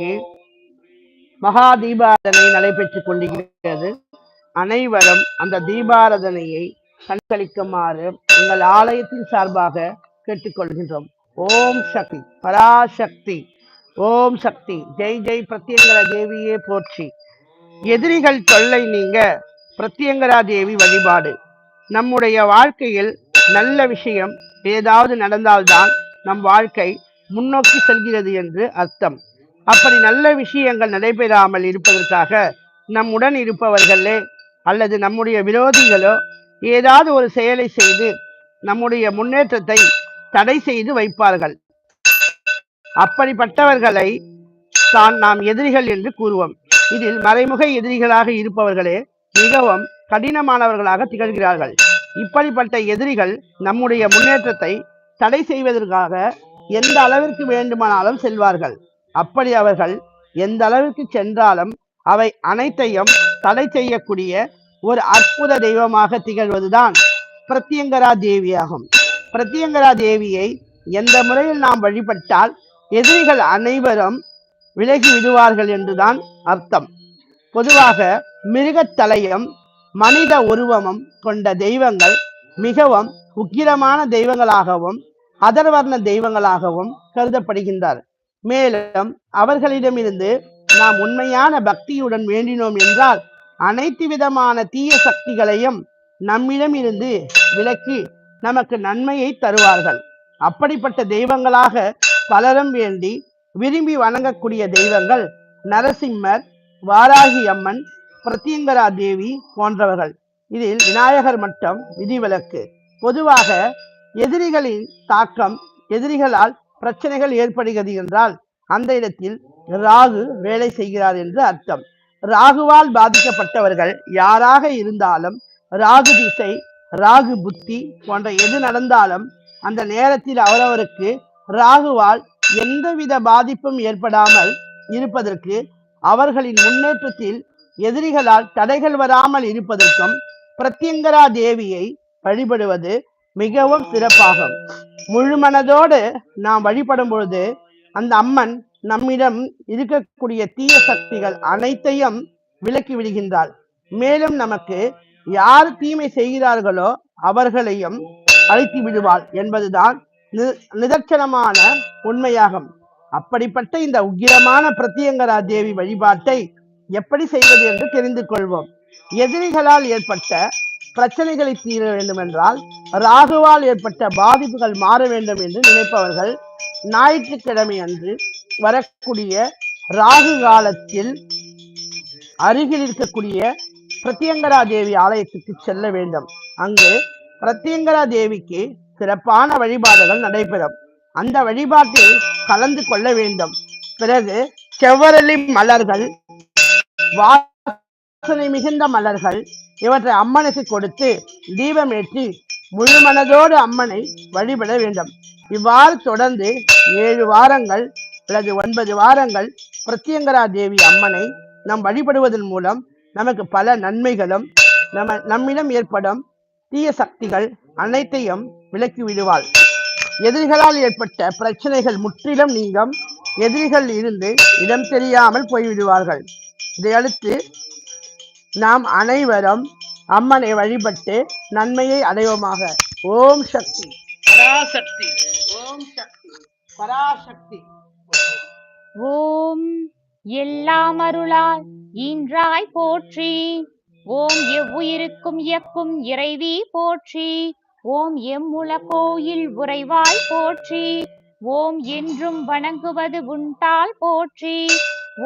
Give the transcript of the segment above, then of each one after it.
இன்றைக்கு மகா தீபாரதனை நடைபெற்றுக் கொண்டிருக்கிறது. அனைவரும் அந்த தீபாரதனையை கண்களிக்குமாறு எங்கள் ஆலயத்தின் சார்பாக கேட்டுக்கொள்கின்றோம். ஓம் சக்தி பராசக்தி ஓம் சக்தி. ஜெய் ஜெய் பிரத்யங்கர தேவியே போற்றி. எதிரிகள் தொல்லை நீங்க பிரத்யங்கரா தேவி வழிபாடு. நம்முடைய வாழ்க்கையில் நல்ல விஷயம் ஏதாவது நடந்தால்தான் நம் வாழ்க்கை முன்னோக்கி செல்கிறது என்று அர்த்தம். அப்படி நல்ல விஷயங்கள் நடைபெறாமல் இருப்பதற்காக நம்முடன் இருப்பவர்களே அல்லது நம்முடைய விரோதிகளோ ஏதாவது ஒரு செயலை செய்து நம்முடைய முன்னேற்றத்தை தடை செய்து வைப்பார்கள். அப்படிப்பட்டவர்களை தான் நாம் எதிரிகள் என்று கூறுவோம். இதில் மறைமுக எதிரிகளாக இருப்பவர்களே மிகவும் கடினமானவர்களாக திகழ்கிறார்கள். இப்படிப்பட்ட எதிரிகள் நம்முடைய முன்னேற்றத்தை தடை செய்வதற்காக எந்த அளவிற்கு வேண்டுமானாலும் செல்வார்கள். அப்படி அவர்கள் எந்த அளவுக்கு சென்றாலும் அவை அனைத்தையும் தடை செய்யக்கூடிய ஒரு அற்புத தெய்வமாக திகழ்வதுதான் பிரத்யங்கரா தேவியாகும். பிரத்யங்கரா தேவியை எந்த முறையில் நாம் வழிபட்டால் எதிரிகள் அனைவரும் விலகி விடுவார்கள் என்றுதான் அர்த்தம். பொதுவாக மிருகத்தலையும் மனித உருவமும் கொண்ட தெய்வங்கள் மிகவும் உக்கிரமான தெய்வங்களாகவும் அதர்வர்ண தெய்வங்களாகவும் கருதப்படுகின்றார் மேலும் அவர்களிடமிருந்து நாம் உண்மையான பக்தியுடன் வேண்டினோம் என்றால் அனைத்து விதமான தீய சக்திகளையும் நம்மிடம் இருந்து விலக்கி நமக்கு நன்மையை தருவார்கள். அப்படிப்பட்ட தெய்வங்களாக பலரும் வேண்டி விரும்பி வணங்கக்கூடிய தெய்வங்கள் நரசிம்மர் வாராகி அம்மன் பிரத்யங்கரா தேவி போன்றவர்கள். இதில் விநாயகர் மட்டம் விதிவிலக்கு. பொதுவாக எதிரிகளின் தாக்கம் எதிரிகளால் பிரச்சனைகள் ஏற்படுகிறது என்றால் அந்த இடத்தில் ராகு வேலை செய்கிறார் என்று அர்த்தம். ராகுவால் பாதிக்கப்பட்டவர்கள் யாராக இருந்தாலும் ராகு திசை ராகு புத்தி போன்ற எது நடந்தாலும் அந்த நேரத்தில் அவரவருக்கு ராகுவால் எந்தவித பாதிப்பும் ஏற்படாமல் இருப்பதற்கு அவர்களின் முன்னேற்றத்தில் எதிரிகளால் தடைகள் வராமல் இருப்பதற்கும் பிரத்யங்கரா தேவியை வழிபடுவது மிகவும் சிறப்பாகும். முழுமனதோடு நாம் வழிபடும் பொழுது அந்த அம்மன் நம்மிடம் இருக்கக்கூடிய தீய சக்திகள் அனைத்தையும் விலக்கி விடுகின்றாள். மேலும் நமக்கு யார் தீமை செய்கிறார்களோ அவர்களையும் அழைத்து விடுவாள் என்பதுதான் நிதர்சனமான உண்மையாகும். அப்படிப்பட்ட இந்த உக்கிரமான பிரத்யங்கரா தேவி வழிபாட்டை எப்படி செய்வது என்று தெரிந்து கொள்வோம். எதிரிகளால் ஏற்பட்ட பிரச்சனைகளை தீர வேண்டும் என்றால் ராகுவால் ஏற்பட்ட பாதிப்புகள் மாற வேண்டும் என்று நினைப்பவர்கள் ஞாயிற்றுக்கிழமை அன்று வரக்கூடிய ராகு காலத்தில் அருகில் இருக்கக்கூடிய பிரத்யங்கரா தேவி ஆலயத்துக்கு செல்ல வேண்டும். அங்கு பிரத்யங்கரா தேவிக்கு சிறப்பான வழிபாடுகள் நடைபெறும். அந்த வழிபாட்டில் கலந்து கொள்ள வேண்டும். பிறகு செவ்வரளி மலர்கள் வாசனை மிகுந்த மலர்கள் இவற்றை அம்மனுக்கு கொடுத்து தீபம் ஏற்றி முழு மனதோடு அம்மனை வழிபட வேண்டும். இவ்வாறு தொடர்ந்து ஏழு வாரங்கள் அல்லது ஒன்பது வாரங்கள் பிரத்யங்கரா தேவி அம்மனை நாம் வழிபடுவதன் மூலம் நமக்கு பல நன்மைகளும் நம்ம நம்மிடம் ஏற்படும் தீய சக்திகள் அனைத்தையும் விலக்கி விடுவாள். எதிரிகளால் ஏற்பட்ட பிரச்சனைகள் முற்றிலும் நீங்கும் எதிரிகள் இருந்து இடம் தெரியாமல் போய்விடுவார்கள். இதையடுத்து நாம் அனைவரும் அம்மனை வழிபட்டு நன்மையை அடைவோமாக. ஓம் சக்தி. பராசக்தி. ஓம் சக்தி. பராசக்தி. ஓம் எல்லாம் அருளால் ஈன்றாய் போற்றி. ஓம் எவ்வுயிருக்கும் இயக்கும் இறைவி போற்றி. ஓம் எம்முல கோயில் உறைவாய் போற்றி. ஓம் என்றும் வணங்குவது உண்டால் போற்றி.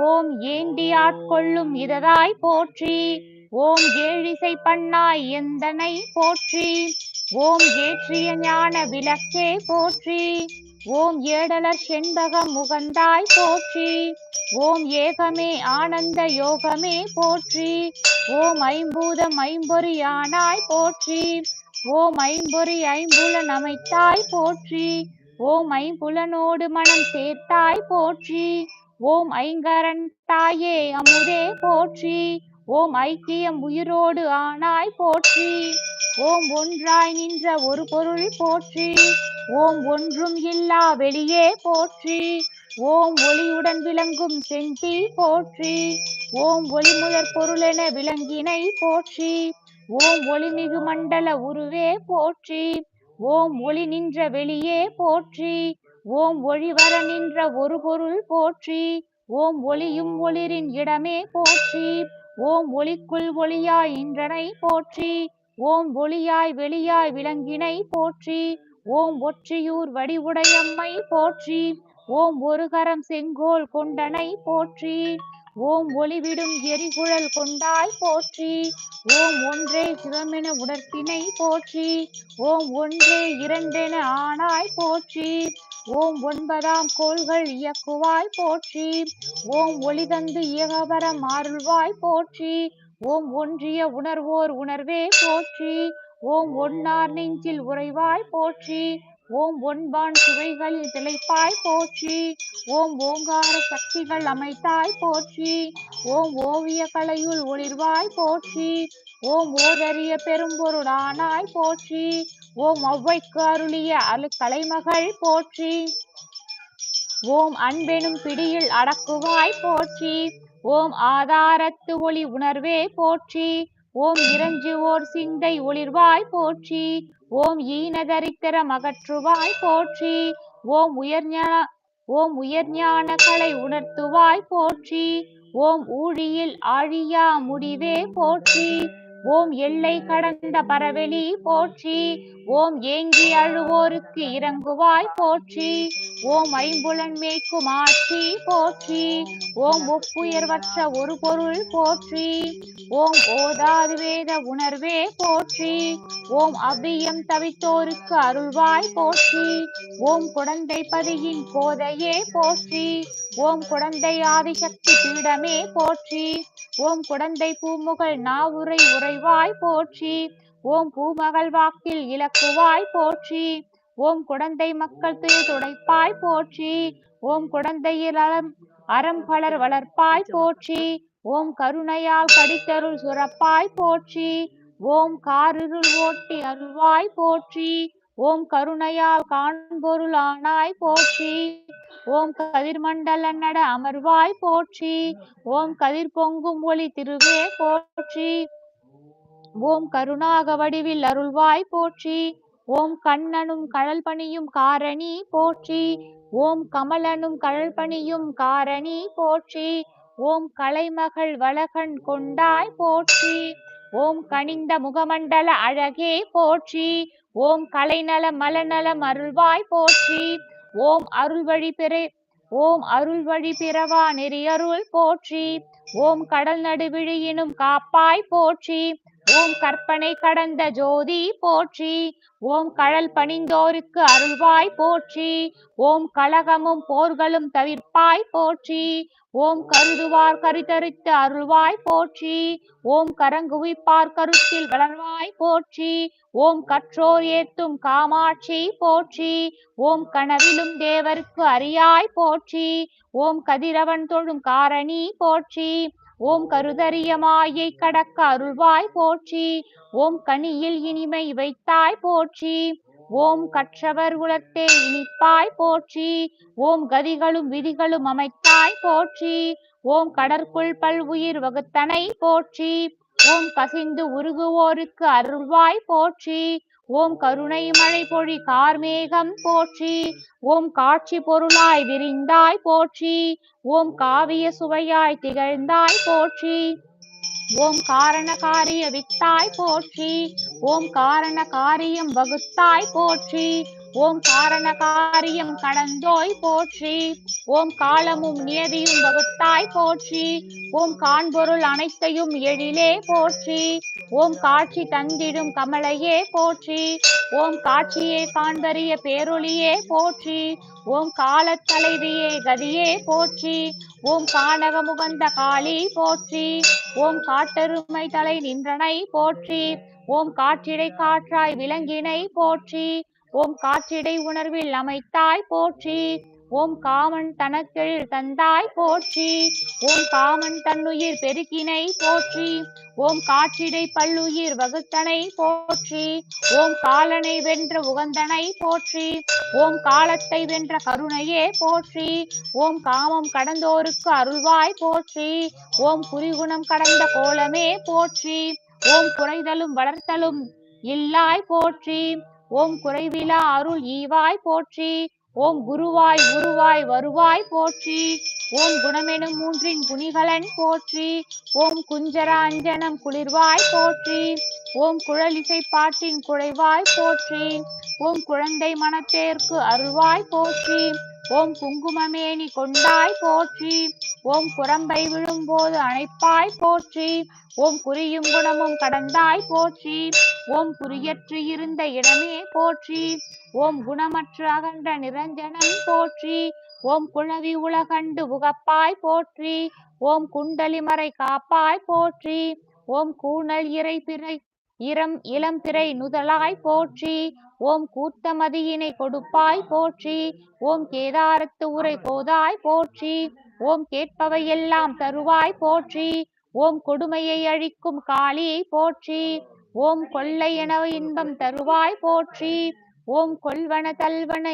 ஓம் ஏண்டி ஆட்கொள்ளும் இததாய் போற்றி. ஓம் ஏழிசை பண்ணாய் எந்தனை போற்றி. ஓம் ஏற்றிய ஞான விளக்கே போற்றி. ஓம் ஏடலர் செண்பக முகந்தாய் போற்றி. ஓம் ஏகமே ஆனந்த யோகமே போற்றி. ஓம் ஐம்பூதம் ஐம்பொறியானாய் போற்றி. ஓம் ஐம்பொறி ஐம்புலன் அமைத்தாய் போற்றி. ஓம் ஐம்புலனோடு மனம் சேர்த்தாய் போற்றி. ஓம் ஐங்கரன் தாயே அமுதே போற்றி. ஓம் ஐக்கியம் உயிரோடு ஆனாய் போற்றி. ஓம் ஒன்றாய் நின்ற ஒரு பொருள் போற்றி. ஓம் ஒன்றும் இல்லா வெளியே போற்றி. ஓம் ஒளியுடன் விளங்கும் செந்தி போற்றி. ஓம் ஒளிமுதற் பொருளென விளங்கினை போற்றி. ஓம் ஒளிமிகு மண்டல உருவே போற்றி. ஓம் ஒளி நின்ற வெளியே போற்றி. ஓம் ஒளிவர நின்ற ஒரு பொருள் போற்றி. ஓம் ஒளியும் ஒளிரின் இடமே போற்றி. ஓம் ஒளிக்குள் ஒளியாய் நின்றனை போற்றி. ஓம் ஒளியாய் வெளியாய் விளங்கினை போற்றி. ஓம் ஒற்றியூர் வடிவுடையம்மை போற்றி. ஓம் ஒரு கரம் செங்கோல் கொண்டனை போற்றி. ஓம் ஒளிவிடும் எரிகுழல் கொண்டாய் போற்றி. ஓம் ஒன்றே சிவமென உடற்பினை போற்றி. ஓம் ஒன்றே இரண்டென ஆனாய் போற்றி. ஓம் ஒன்பதாம் கோள்கள் இயக்குவாய் போற்றி. ஓம் ஒளி தந்து இயகபரம் அருள்வாய் போற்றி. ஓம் ஒன்றிய உணர்வோர் உணர்வே போற்றி. ஓம் ஒன்னார் நெஞ்சில் உறைவாய் போற்றி. ஓம் ஒன்பான் சுவைகளில் திளைப்பாய் போற்றி. ஓம் ஓங்கார சக்திகள் அமைத்தாய் போற்றி. ஓம் ஓவிய கலையுள் ஒளிர்வாய் போற்றி. ஓம் ஓரறிய பெரும்பொருளானாய் போற்றி. ஓம் ஒவ்வைக்கு அருளிய அலு கலைமகள் போற்றி. ஓம் அன்பெனும் பிடியில் அடக்குவாய் போற்றி. ஓம் ஆதாரத்து ஒளி உணர்வே போற்றி. ஓம் இறஞ்சுவோர் சிந்தை ஒளிர்வாய் போற்றி. ஓம் ஈனதரித்திரம் அகற்றுவாய் போற்றி. ஓம் உயர்ஞான ஓம் உயர்ஞான கலை உணர்த்துவாய் போற்றி. ஓம் ஊழியில் ஆழியா முடிவே போற்றி. ஓம் எல்லை கடந்த பரவெளி போற்றி. ஓம் ஏங்கி அழுவோருக்கு இறங்குவாய் போற்றி. ஓம் ஐம்புலன் மேய்க்கும் ஆட்சி போற்றி. ஓம் ஒப்புயர்வற்ற ஒரு பொருள் போற்றி. ஓம் ஓதாது வேத உணர்வே போற்றி. ஓம் அவ்வியம் தவித்தோருக்கு அருள்வாய் போற்றி. ஓம் குழந்தை பதியின் கோதையே போற்றி. ஓம் குழந்தை ஆதிசக்தி பீடமே போற்றி. ஓம் குழந்தை பூமுகள் நாவுரை உறைவாய் போற்றி. ஓம் பூமகள் வாக்கில் இலக்குவாய் போற்றி. ஓம் குழந்தை மக்கள் துயர் துடைப்பாய் போற்றி. ஓம் குழந்தையில் அறம் அறம் பலர் வளர்ப்பாய் போற்றி. ஓம் கருணையால் கடித்தருள் சுரப்பாய் போற்றி. ஓம் காரிருள் ஓட்டி அருள்வாய் போற்றி. ஓம் கருணையால் காண்பொருள் ஆனாய் போற்றி. ஓம் கதிர்மண்டல நட அமர்வாய் போற்றி. ஓம் கதிர் பொங்கும் ஒளி திருவே போற்றி. ஓம் கருணாக வடிவில் அருள்வாய் போற்றி. ஓம் கண்ணனும் கடல் பணியும் காரணி போற்றி. ஓம் கமலனும் கடல் பணியும் காரணி போற்றி. ஓம் கலைமகள் வளகன் கொண்டாய் போற்றி. ஓம் கனிந்த முகமண்டல அழகே போற்றி. ஓம் கலைநல மலநலம் அருள்வாய் போற்றி. ஓம் அருள் வழி பிற ஓம் அருள் வழி பிறவா நெறியருள் போற்றி. ஓம் கடல் நடுவிழியினும் காப்பாய் போற்றி. ஓம் கற்பனை கடந்த ஜோதி போற்றி. ஓம் கழல் பணிந்தோருக்கு அருள்வாய் போற்றி. ஓம் கலகமும் போர்களும் தவிர்ப்பாய் போற்றி. ஓம் கருதுவார் கருத்தரித்து அருள்வாய் போற்றி. ஓம் கரங்குவிப்பார் கருத்தில் வளர்வாய் போற்றி. ஓம் கற்றோர் ஏத்தும் காமாட்சி போற்றி. ஓம் கனவிலும் தேவருக்கு அறியாய் போற்றி. ஓம் கதிரவன் தொழும் காரணி போற்றி. ஓம் கருதறிய மாயை கடக்க அருள்வாய் போற்றி. ஓம் கனியில் இனிமை வைத்தாய் போற்றி. ஓம் கற்றவர் உலத்தே இனிப்பாய் போற்றி. ஓம் கதிகளும் விதிகளும் அமைத்தாய் போற்றி. ஓம் கடற்குள் பல்வுயிர் வகுத்தனை போற்றி. ஓம் கசிந்து உருகுவோருக்கு அருள்வாய் போற்றி. ஓம் கருணை மழை பொழி கார்மேகம் போற்றி. ஓம் காட்சி பொருளாய் விரிந்தாய் போற்றி. ஓம் காவிய சுவையாய் திகழ்ந்தாய் போற்றி. ஓம் காரண காரிய வித்தாய் போற்றி. ஓம் காரண காரியம் வகுத்தாய் போற்றி. ஓம் காரண காரியம் கடந்தோய் போற்றி. ஓம் காலமும் நியதியும் வகுத்தாய் போற்றி. ஓம் காண்பொருள் அனைத்தையும் எழிலே போற்றி. ஓம் காட்சி தந்திடும் கமலையே போற்றி. ஓம் காட்சியே காண்பறிய பேரொளியே போற்றி. ஓம் காலத்தலைவியே கதியே போற்றி. ஓம் கானக முகந்த காளி போற்றி. ஓம் காட்டெருமை தலை நின்றனை போற்றி. ஓம் காற்றிடை காற்றாய் விலங்கினை போற்றி. ஓம் காற்றிடை உணர்வில் அமைத்தாய் போற்றி. ஓம் காமன் தனக்கெழில் தந்தாய் போற்றி. ஓம் காமன் தன்னுயிர் பெருக்கினை போற்றி. ஓம் காற்றிடை பல்லுயிர் வகுத்தனை போற்றி. ஓம் காலனை வென்ற உகந்தனை போற்றி. ஓம் காலத்தை வென்ற கருணையே போற்றி. ஓம் காமம் கடந்தோருக்கு அருள்வாய் போற்றி. ஓம் குறிகுணம் கடந்த கோலமே போற்றி. ஓம் குறைதலும் வளர்த்தலும் இல்லாய் போற்றி. ஓம் குறைவிலா அருள் ஈவாய் போற்றி. ஓம் குருவாய் குருவாய் வருவாய் போற்றி. ஓம் குணமெனும் மூன்றின் குணிகலன் போற்றி. ஓம் குஞ்சராஞ்சனம் குளிர்வாய் போற்றி. ஓம் குழலிசை பாட்டின் குழைவாய் போற்றி. ஓம் குழந்தை மனத்தேர்க்கு அருள்வாய் போற்றி. ஓம் குங்குமமேனி கொண்டாய் போற்றி. ஓம் குரம்பை விழும்போது அணைப்பாய் போற்றி. ஓம் குறியும் குணமும் கடந்தாய் போற்றி. ஓம் குறியற்று இருந்த இடமே போற்றி. ஓம் குணமற்று அகன்ற நிரஞ்சனம் போற்றி. ஓம் குழவி உலகண்டு உகப்பாய் போற்றி. ஓம் குண்டலிமறை காப்பாய் போற்றி. ஓம் கூணல் இறை பிறை இரம் இளம் பிறை நுதலாய் போற்றி. ஓம் கூத்தமதியினை கொடுப்பாய் போற்றி. ஓம் கேதாரத்து உரை போதாய் போற்றி. ஓம் கேட்பவை எல்லாம் தருவாய் போற்றி. ஓம் கொடுமையை அழிக்கும் காளியை போற்றி. ஓம் கொள்ளை என இன்பம் தருவாய் போற்றி. ஓம் கொள்வன தல்வன